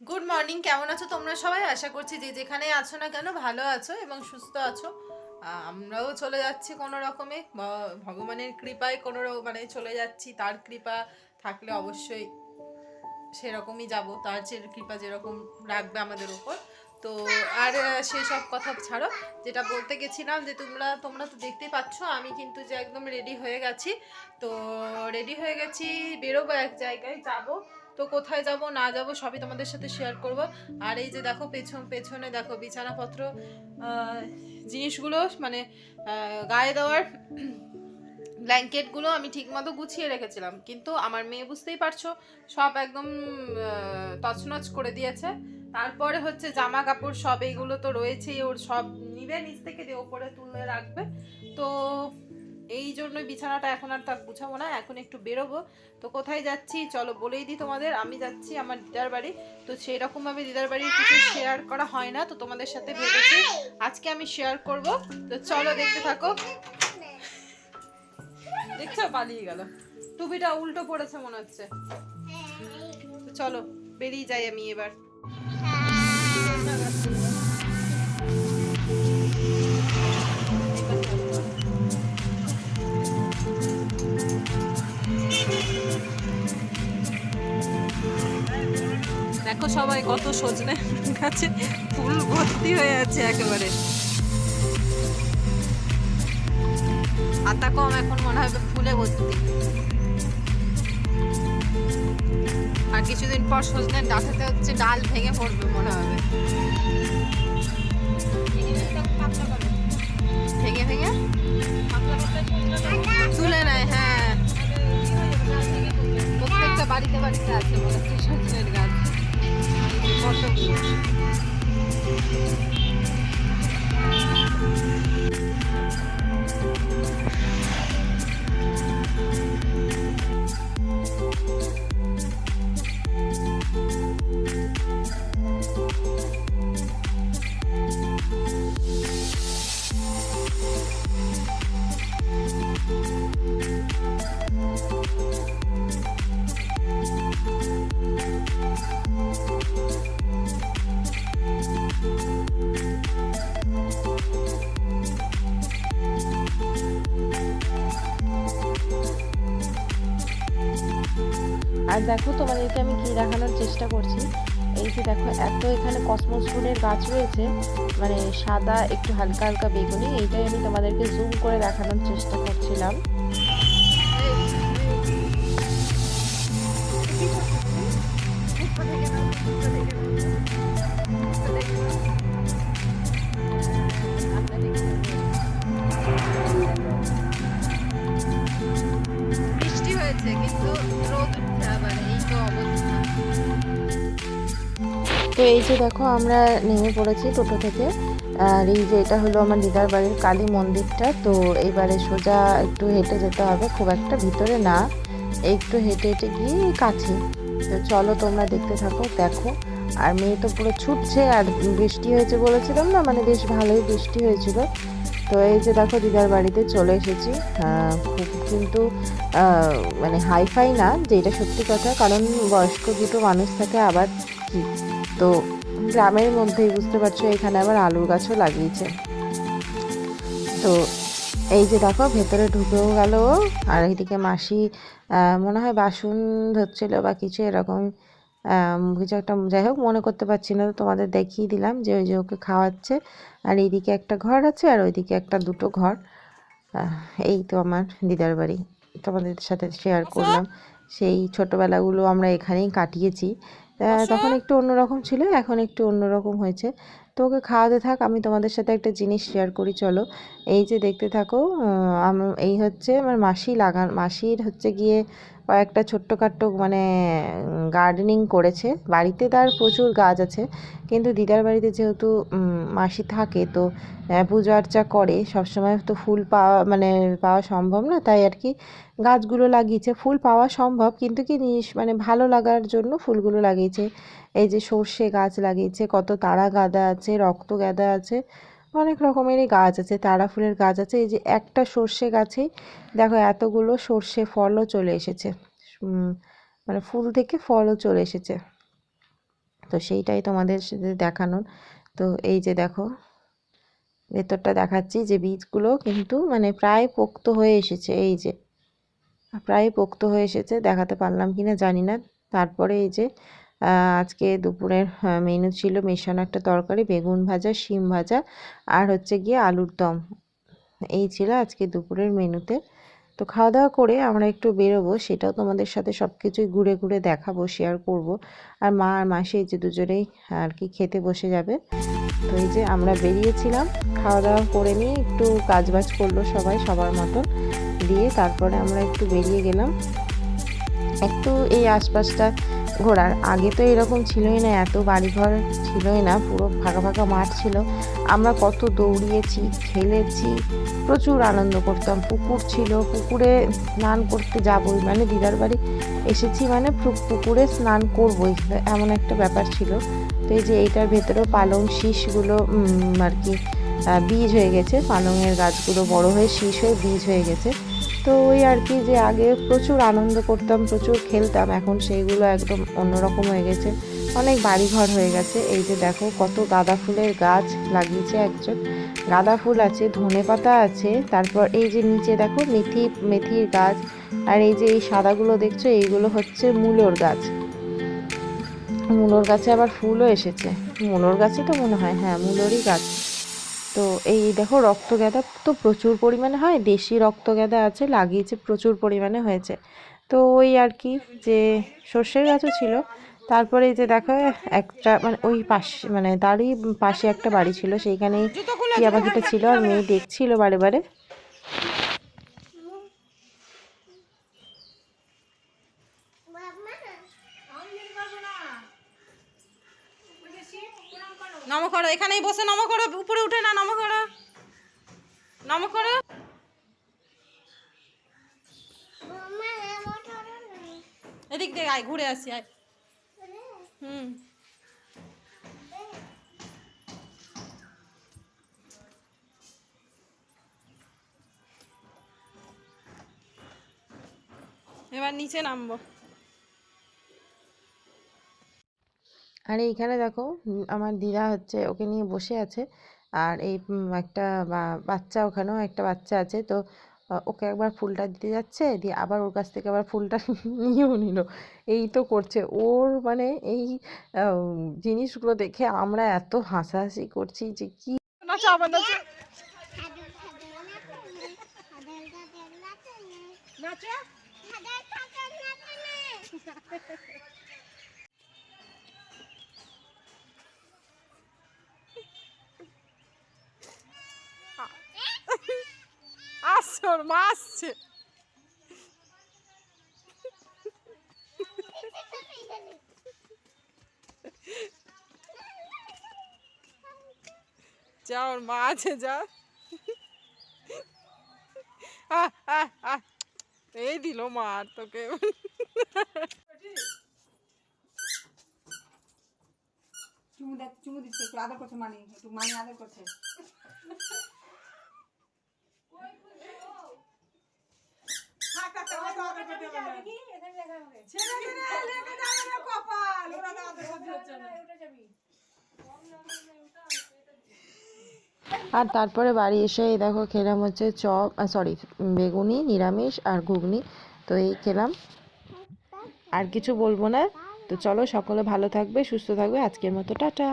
Good morning কেমন আছো তোমরা সবাই? আশা করছি যে যেখানে আছো না কেন ভালো আছো এবং সুস্থ আছো। আমরাও চলে যাচ্ছি কোনো রকমে। ভগবানের কৃপায় কোনো মানে চলে যাচ্ছি, তার কৃপা থাকলে অবশ্যই সেরকমই যাব, তার যে কৃপা যেরকম রাখবে আমাদের উপর তো আর সেসব কথা ছাড়ো, যেটা বলতে গেছিলাম যে তোমরা তোমরা তো দেখতেই পাচ্ছ, আমি কিন্তু যে একদম রেডি হয়ে গেছি। তো রেডি হয়ে গেছি, বেরোবো এক জায়গায়, যাব। তো কোথায় যাব, না যাব সবই তোমাদের সাথে শেয়ার করব। আর এই যে দেখো পেছন, পেছনে দেখো বিছানাপত্র জিনিসগুলো মানে গায়ে দেওয়ার ব্ল্যাঙ্কেটগুলো আমি ঠিকমতো গুছিয়ে রেখেছিলাম। কিন্তু আমার মেয়ে বুঝতেই পারছ, সব একদম তছনছ করে দিয়েছে। তারপরে হচ্ছে জামা কাপড় সব এইগুলো তো রয়েছেই, ওর সব নিবে, নিচ থেকে দিয়ে ওপরে তুলে রাখবে। তো এই জন্যই বিছানাটা এখন আর তার গুছাবো না, এখন একটু বেরোবো। তো কোথায় যাচ্ছি? চলো বলেই দিই তোমাদের, আমি যাচ্ছি আমার দিদার বাড়ি। তো সেই রকমভাবে দিদার বাড়ির কিছু শেয়ার করা হয় না, তো তোমাদের সাথে ভেবেছি আজকে আমি শেয়ার করব। তো চলো দেখতে থাকো। দেখছ, পালিয়ে গেল। টুপিটা উল্টো পড়েছে মনে হচ্ছে। চলো, বেরিয়ে যাই আমি এবার। দেখো সবাই কত সজনে গাছে ফুল ভর্তি হয়ে আছে একেবারে। পাতা কম এখন মনে হবে ফুলে ভর্তি। আর কিছুদিন পর সজনের ডাটাতে হচ্ছে ডাল ভেঙে পড়বে মনে হবে। ভেঙে ভেঙে? তুলে নেয় হ্যাঁ। প্রত্যেকটা বাড়িতে বাড়িতে আছে মনে হচ্ছে সজনের গাছ। Até o próximo vídeo. আর দেখো তোমাদেরকে আমি কি দেখানোর চেষ্টা করছি এই যে দেখো এত এখানে কসমস ফুলের গাছ রয়েছে মানে সাদা একটু হালকা হালকা বেগুনি এইটাই আমি তোমাদেরকে জুম করে দেখানোর চেষ্টা করছিলাম বৃষ্টি তো তো এই যে দেখো, আমরা নেমে পড়েছি টোটো থেকে। আর এই যে এটা হলো আমার দিদার বাড়ির কালী মন্দিরটা, তো এইবারে সোজা একটু হেঁটে যেতে হবে, খুব একটা ভিতরে না, একটু হেঁটে হেঁটে গিয়ে কাছে। তো চলো তোমরা দেখতে থাকো, দেখো। আর মেয়ে তো পুরো ছুটছে, আর বৃষ্টি হয়েছে বলেছিলাম না মানে বেশ ভালোই বৃষ্টি হয়েছিল। তো এই যে দেখো দিদার বাড়িতে চলে এসেছি। কিন্তু মানে হাইফাই না যেটা সত্যি কথা, কারণ বয়স্ক দুটো মানুষ থাকে, আবার কি? তো গ্রামের মধ্যেই বুঝতে পারছ, এখানে আবার আলুর গাছও লাগিয়েছে। তো এই যে দেখো, ভেতরে ঢুকেও গেল, আর এইদিকে মাসি মনে হয় বাসন ধরছিল বা কিছু এরকম কিছু একটা যাই হোক মনে করতে পারছি না তোমাদের দেখিয়ে দিলাম যে ওই যে ওকে খাওয়াচ্ছে। আর এইদিকে একটা ঘর আছে আর ওইদিকে একটা দুটো ঘর। এই তো আমার দিদার বাড়ি। তোমাদের সাথে শেয়ার করলাম। সেই ছোটোবেলাগুলো আমরা এখানেই কাটিয়েছি। তখন একটু অন্যরকম ছিল এখন একটু অন্যরকম হয়েছে। তো ওকে খাওয়াতে থাক, আমি তোমাদের সাথে একটা জিনিস শেয়ার করি, চলো। এই যে দেখতে থাকো এই হচ্ছে আমার মাসি লাগান, মাসির হচ্ছে গিয়ে কয়েকটা ছোট্টখাট্ট মানে গার্ডেনিং করেছে। বাড়িতে তার প্রচুর গাছ আছে, কিন্তু দিদার বাড়িতে যেহেতু মাসি থাকে, তো পুজো আর্চা করে, সবসময় তো ফুল পাওয়া মানে পাওয়া সম্ভব না, তাই আর কি গাছগুলো লাগিয়েছে। ফুল পাওয়া সম্ভব, কিন্তু কি জিনিস মানে ভালো লাগার জন্য ফুলগুলো লাগিয়েছে। এই যে সর্ষে গাছ লাগিয়েছে, কত তারা গাঁদা আছে, রক্ত গাঁদা আছে, অনেক রকমেরই গাছ আছে, তারা ফুলের গাছ আছে। এই যে একটা সর্ষে গাছেই দেখো এতগুলো সর্ষে ফলও চলে এসেছে। মানে ফুল থেকে ফলও চলে এসেছে। তো সেইটাই তোমাদের সাথে দেখানোর। তো এই যে দেখো, ভেতরটা দেখাচ্ছি যে বীজগুলো কিন্তু মানে প্রায় পোক্ত হয়ে এসেছে। এই যে, প্রায় পোক্ত হয়ে এসেছে, দেখাতে পারলাম কি না জানি না। তারপরে এই যে আজকে দুপুরের মেনু ছিল মেশানো একটা তরকারি, বেগুন ভাজা, শিম ভাজা আর হচ্ছে গিয়ে আলুর দম। এই ছিল আজকে দুপুরের মেনুতে তো। খাওয়া দাওয়া করে আমরা একটু বেরোবো, সেটাও তোমাদের সাথে সব কিছুই ঘুরে ঘুরে দেখাবো শেয়ার করব। আর মা আর মাসি এই যে দুজনেই আর কি খেতে বসে যাবে। তো এই যে আমরা বেরিয়েছিলাম, খাওয়া দাওয়া করে নিয়ে একটু কাজবাজ করল সবাই সবার মতন। দিয়ে তারপরে আমরা একটু বেরিয়ে গেলাম। একটু এই আশপাশটা ঘোরার আগে তো এরকম ছিলই না, এত বাড়িঘর ছিলই না, পুরো ফাঁকা ফাঁকা মাঠ ছিল। আমরা কত দৌড়িয়েছি, খেলেছি, প্রচুর আনন্দ করতাম। পুকুর ছিল, পুকুরে স্নান করতে যাবই। মানে দিদার বাড়ি এসেছি মানে পুকুরে স্নান করবই। এমন একটা ব্যাপার ছিল। তো এই যে এইটার ভেতরেও পালং শীষগুলো আর কি বীজ হয়ে গেছে। পালংয়ের গাছগুলো বড় হয়ে শীষ হয়ে বীজ হয়ে গেছে। তো ওই আর কি যে আগে প্রচুর আনন্দ করতাম, প্রচুর খেলতাম, এখন সেইগুলো একদম অন্যরকম হয়ে গেছে। অনেক বাড়িঘর হয়ে গেছে। এই যে দেখো কত গাঁদা ফুলের গাছ লাগিয়েছে একজন। গাঁদা ফুল আছে, ধনে পাতা আছে, তারপর এই যে নিচে দেখো মেথি, মেথির গাছ, আর এই যে এই সাদাগুলো দেখছ, এইগুলো হচ্ছে মূলোর গাছ। মূলোর গাছে আবার ফুলও এসেছে। মূলোর গাছই তো মনে হয় হ্যাঁ মূলোরই গাছ। তো এই দেখো রক্ত গাঁদা তো প্রচুর পরিমাণে হয় দেশি রক্ত গাঁদা আছে লাগিয়েছে প্রচুর পরিমাণে হয়েছে। তো ওই আর কি যে সর্ষের গাছও ছিল তারপরে যে দেখো একটা মানে ওই পাশে মানে তারই পাশে একটা বাড়ি ছিল সেইখানেই টিয়া পাখিটা ছিল আর মেয়ে দেখছিল বারে বারে। নম করো এখানেই বসে নম করো উপরে উঠে না নম করো নম করো এদিক দিয়ে আয়, ঘুরে আসি, আয়। হুম। এবার নিচে নামবো। আর এইখানে দেখো আমার দিদা হচ্ছে ওকে নিয়ে বসে আছে। আর এই একটা বা- বাচ্চা ওখানেও একটা বাচ্চা আছে। তো ওকে একবার ফুলটা দিতে যাচ্ছে দিয়ে আবার ওর কাছ থেকে আবার ফুলটা নিয়েও নিল। এই তো করছে। ওর মানে এই জিনিসগুলো দেখে আমরা এত হাসাহাসি করছি যে কি নাচো ওর মা মা দিল মার তোকে। চুমু দেখ চুমু দিচ্ছে, একটু আদর করছে মানে একটু মানে আদর করছে থাক, থাক, থাক, অত আদর করতে হবে না। ছেড়ে দে রে, লেগে যাবে রে আর তারপরে বাড়ি এসে এই দেখো খেলাম হচ্ছে চপ সরি বেগুনি, নিরামিষ আর ঘুগনি। তো এই খেলাম। আর কিছু বলব না। তো চলো সকলে ভালো থাকবে, সুস্থ থাকবে। আজকের মতো টাটা।